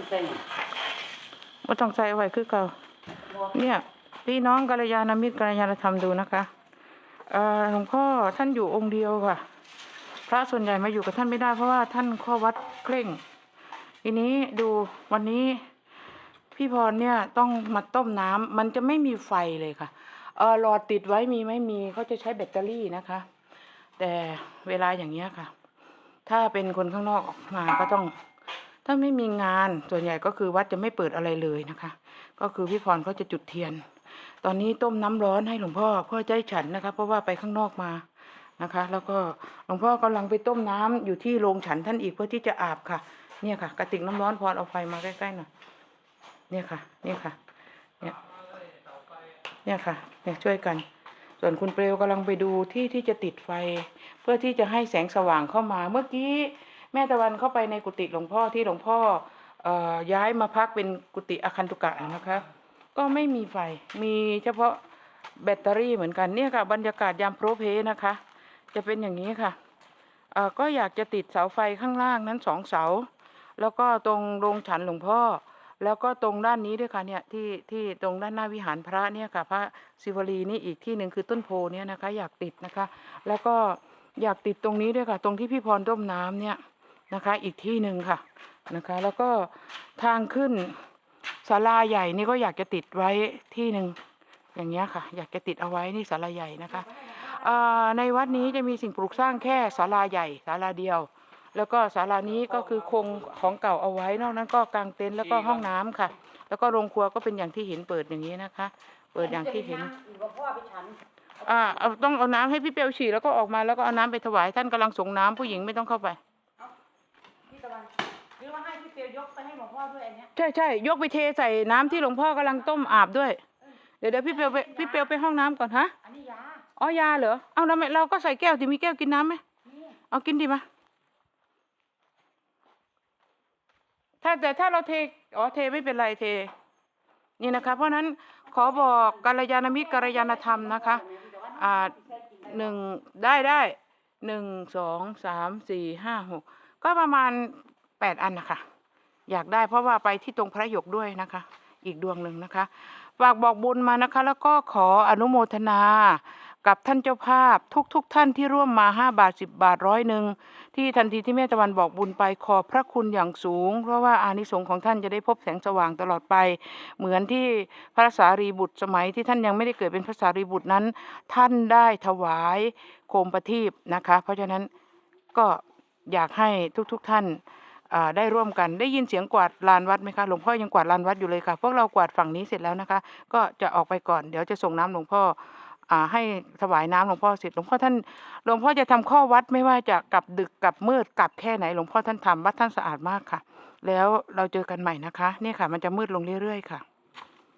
สิใส่หยังว่าต้องใส่ไว้คือเก่าบ่เนี่ยพี่น้องกัลยาณมิตรกัลยาณธรรมดูนะคะเอ่อหลวงพ่อท่านอยู่องค์เดียวค่ะ พระส่วนใหญ่มาอยู่กับท่านไม่ได้เพราะว่าท่านข้อวัดเคร่งทีนี้ดูวันนี้พี่พรเนี่ยต้องมาต้มน้ำมันจะไม่มีไฟเลยค่ะเออหลอดติดไว้มีไหม่มีเขาจะใช้แบตเตอรี่นะคะ แต่เวลาอย่างเงี้ยค่ะ ถ้าเป็นคนข้างนอกออกมาก็ต้อง ถ้าไม่มีงานส่วนใหญ่ก็คือวัดจะไม่เปิดอะไรเลยนะคะ ก็คือพี่พรเขาจะจุดเทียน ตอนนี้ต้มน้ำร้อนให้หลวงพ่อเพื่อจะให้ฉันนะคะ เพราะว่าไปข้างนอกมานะคะ แล้วก็หลวงพ่อกำลังไปต้มน้ำอยู่ที่โรงฉันท่านอีกเพื่อที่จะอาบค่ะ เนี่ยค่ะกระติกน้ำร้อนพรเอาไฟมาใกล้ๆหน่อยเนี่ยค่ะ เนี่ยค่ะ เนี่ยเนี่ยค่ะ เนี่ยช่วยกัน ส่วนคุณเปลวกำลังไปดูที่ที่จะติดไฟ เพื่อที่จะให้แสงสว่างเข้ามาเมื่อกี้ แม่ตะวันเข้าไปในกุฏิหลวงพ่อที่หลวงพ่อออย้ายมาพักเป็นกุฏิอาคันตุกะนะคะ ก็ไม่มีไฟมีเฉพาะแบตเตอรี่เหมือนกันเนี่ยค่ะ บรรยากาศยามโปรเพนะคะ จะเป็นอย่างนี้ค่ะก็อยากจะติดเสาไฟข้างล่างนั้นสองเสา แล้วก็ตรงโรงฉันหลวงพ่อ แล้วก็ตรงด้านนี้ด้วยค่ะเนี่ยที่ที่ตรงด้านหน้าวิหารพระเนี่ยค่ะ พระศิวลีนี่อีกที่หนึ่งคือต้นโพเนี่ยนะคะ อยากติดนะคะ แล้วก็อยากติดตรงนี้ด้วยค่ะ ตรงที่พี่พรต้มน้ำเนี่ย นะคะ อีกที่หนึ่งค่ะนะคะ แล้วก็ทางขึ้นศาลาใหญ่นี่ก็อยากจะติดไว้ที่หนึ่งอย่างเงี้ยค่ะ อยากจะติดเอาไว้นี่ศาลาใหญ่นะคะอ่าในวัดนี้จะมีสิ่งปลูกสร้างแค่ศาลาใหญ่ศาลาเดียว แล้วก็ศาลานี้ก็คือคงของเก่าเอาไว้ นอกนั้นก็กางเต็นท์แล้วก็ห้องน้ำค่ะ แล้วก็โรงครัวก็เป็นอย่างที่เห็นเปิดอย่างนี้นะคะ เปิดอย่างที่เห็นอยู่กับพ่อไปฉันอ่าเอาต้องเอาน้ำให้พี่เปียวฉี่แล้วก็ออกมาแล้วก็เอาน้ำไปถวายท่านกำลังส่งน้ำผู้หญิงไม่ต้องเข้าไปพี่ ตะวันหรือว่าให้พี่เปียวยกไปให้หลวงพ่อด้วยอันเนี้ยใช่ใช่ยกไปเทใส่น้ำที่หลวงพ่อกำลังต้มอาบด้วย เดี๋ยวเดี๋ยวพี่เปียวไปพี่เปียวไปห้องน้ำก่อนฮะอันนี้ยาอ๋อยาเหรอเอาทำไมเราก็ใส่แก้วที่มีแก้วกินน้ำไหมนี่เอากินดีมาถ้าแต่ถ้าเราเทอ๋อเทไม่เป็นไรเท นี่นะคะ เพราะฉะนั้นขอบอกกัลยาณมิตรกัลยาณธรรมนะคะ อ่าหนึ่งได้ได้หนึ่งสองสามสี่ห้าหก ก็ประมาณแปดอันนะคะ อยากได้เพราะว่าไปที่ตรงพระหยกด้วยนะคะ อีกดวงหนึ่งนะคะฝากบอกบุญมานะคะ แล้วก็ขออนุโมทนากับท่านเจ้าภาพทุกๆทท่านที่ร่วมมาห้าบาทสิบบาทร้อยหนึ่งที่ทันทีที่แม่ตะวันบอกบุญไปขอบพระคุณอย่างสูง เพราะว่าอานิสงส์ของท่านจะได้พบแสงสว่างตลอดไป เหมือนที่พระสารีบุตรสมัยที่ท่านยังไม่ได้เกิดเป็นพระสารีบุตรนั้น ท่านได้ถวายโคมประทีปนะคะ เพราะฉะนั้นก็ อยากให้ทุกๆทท่านได้ร่วมกันได้ยินเสียงกวาดลานวัดไหมคะหลวงพ่อยังกวาดลานวัดอยู่เลยค่ะพวกเรากวาดฝั่งนี้เสร็จแล้วนะคะ ก็จะออกไปก่อนเดี๋ยวจะส่งน้ำหลวงพ่ออให้ถวายน้ำหลวงพ่อเสร็จหลวงพ่อท่านหลวงพ่อจะทำข้อวัดไม่ว่าจะกลับดึกกลับมืดกลับแค่ไหนหลวงพ่อท่านทำวัดท่านสะอาดมากค่ะ แล้วเราเจอกันใหม่นะคะนี่ค่ะ มันจะมืดลงเรื่อยๆค่ะ